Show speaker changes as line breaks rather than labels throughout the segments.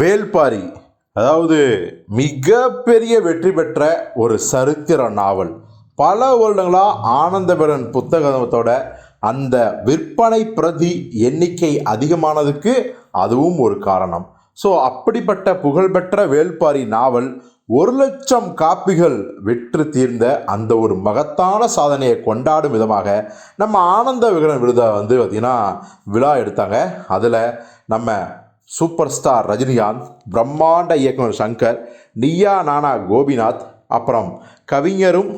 வேல்பாரி அதாவது மிகப்பெரிய வெற்றி பெற்ற ஒரு சரித்திர நாவல். பல வருடங்களாக ஆனந்தபெறன் புத்தகத்தோட அந்த விற்பனை பிரதி எண்ணிக்கை அதிகமானதுக்கு அதுவும் ஒரு காரணம். ஸோ அப்படிப்பட்ட புகழ்பெற்ற வேல்பாரி நாவல் ஒரு லட்சம் காப்பிகள் வெற்று தீர்ந்த அந்த ஒரு மகத்தான சாதனையை கொண்டாடும் விதமாக நம்ம ஆனந்த விகடன் விருதை வந்து பார்த்திங்கன்னா விழா எடுத்தாங்க. அதில் நம்ம சூப்பர் ஸ்டார் ரஜினிகாந்த் பிரம்மாண்ட இயக்குனர் சங்கர் நியா நானா கோபிநாத் அப்புறம் கவிஞரும்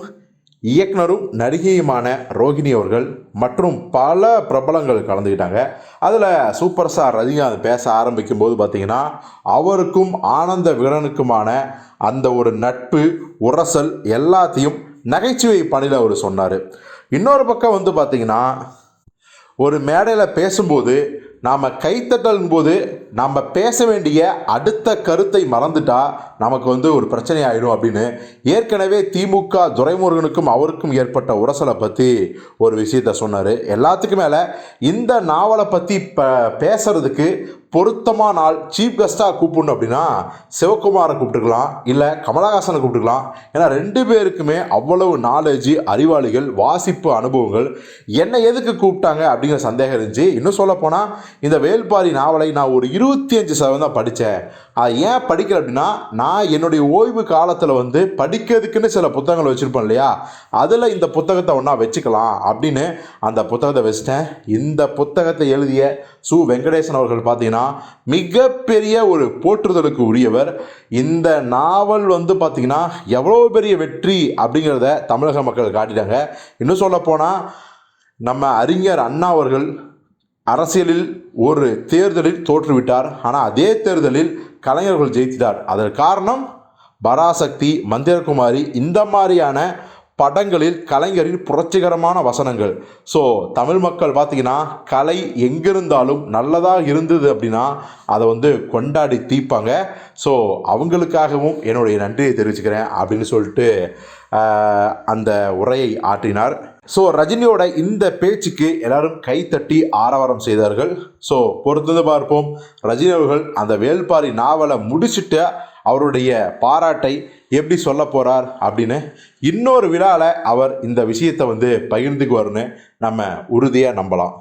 இயக்குனரும் நடிகையுமான ரோகிணி அவர்கள் மற்றும் பல பிரபலங்கள் கலந்துக்கிட்டாங்க. அதில் சூப்பர் ஸ்டார் ரஜினிகாந்த் பேச ஆரம்பிக்கும் போது பார்த்தீங்கன்னா அவருக்கும் ஆனந்த விகடனுக்குமான அந்த ஒரு நட்பு உரசல் எல்லாத்தையும் நகைச்சுவை பணியில் அவர் சொன்னார். இன்னொரு பக்கம் வந்து பார்த்தீங்கன்னா ஒரு மேடையில் பேசும்போது நாம் கைத்தட்டலும் போது நாம் பேச வேண்டிய அடுத்த கருத்தை மறந்துட்டா நமக்கு வந்து ஒரு பிரச்சனை ஆயிடும் அப்படின்னு ஏற்கனவே திமுக துரைமுருகனுக்கும் அவருக்கும் ஏற்பட்ட உரசலை பற்றி ஒரு விஷயத்த சொன்னார். எல்லாத்துக்கும் மேலே இந்த நாவலை பற்றி ப பேசுறதுக்கு பொருத்தமான நாள் சீஃப் கெஸ்ட்டாக கூப்பிடணும் அப்படின்னா சிவகுமாரை கூப்பிட்டுக்கலாம் இல்லை கமலஹாசனை கூப்பிட்டுக்கலாம். ஏன்னா ரெண்டு பேருக்குமே அவ்வளவு நாலேஜ் அறிவாளிகள் வாசிப்பு அனுபவங்கள். என்னை எதுக்கு கூப்பிட்டாங்க அப்படிங்கிற சந்தேகம் இருந்துச்சு. இன்னும் சொல்லப்போனால் இந்த வேல்பாரி நாவலை நான் ஒரு இருபத்தி அஞ்சு சதவீதம் தான் படித்தேன். அது ஏன் படிக்கல அப்படின்னா நான் என்னுடைய ஓய்வு காலத்தில் வந்து படிக்கிறதுக்குன்னு சில புத்தகங்கள் வச்சுருப்பேன் இல்லையா? அதில் இந்த புத்தகத்தை ஒன்றா வச்சுக்கலாம் அப்படின்னு அந்த புத்தகத்தை வச்சுட்டேன். இந்த புத்தகத்தை எழுதிய சு. வெங்கடேசன் அவர்கள் பார்த்தீங்கன்னா மிகப்பெரிய ஒரு போற்றுதலுக்கு உரியவர். இந்த நாவல் வந்து பார்த்திங்கன்னா எவ்வளோ பெரிய வெற்றி அப்படிங்கிறத தமிழக மக்கள் காட்டிட்டாங்க. இன்னும் சொல்லப்போனால் நம்ம அறிஞர் அண்ணா அவர்கள் அரசியலில் ஒரு தேர்தலில் தோற்றுவிட்டார். ஆனால் அதே தேர்தலில் கலைஞர்கள் ஜெயித்தார் அதற்கு காரணம் பராசக்தி மந்திரகுமாரி இந்த மாதிரியான படங்களில் கலைஞரின் புரட்சிகரமான வசனங்கள். ஸோ தமிழ் மக்கள் பார்த்தீங்கன்னா கலை எங்கிருந்தாலும் நல்லதாக இருந்தது அப்படின்னா அதை வந்து கொண்டாடி தீர்ப்பாங்க. ஸோ அவங்களுக்காகவும் என்னுடைய நன்றியை தெரிவிச்சுக்கிறேன் அப்படின்னு சொல்லிட்டு அந்த உரையை ஆற்றினார் ஸோ ரஜினியோட இந்த பேச்சுக்கு எல்லாரும் கைத்தட்டி ஆரவாரம் செய்தார்கள். ஸோ பொறுத்தது பார்ப்போம். ரஜினி அவர்கள் அந்த வேல்பாரி நாவலை முடிச்சுட்டு அவருடைய பாராட்டை எப்படி சொல்ல போகிறார் அப்படின்னு இன்னொரு விழாவில் அவர் இந்த விஷயத்தை வந்து பகிர்ந்துக்குவார்னு நம்ம உறுதியாக நம்பலாம்.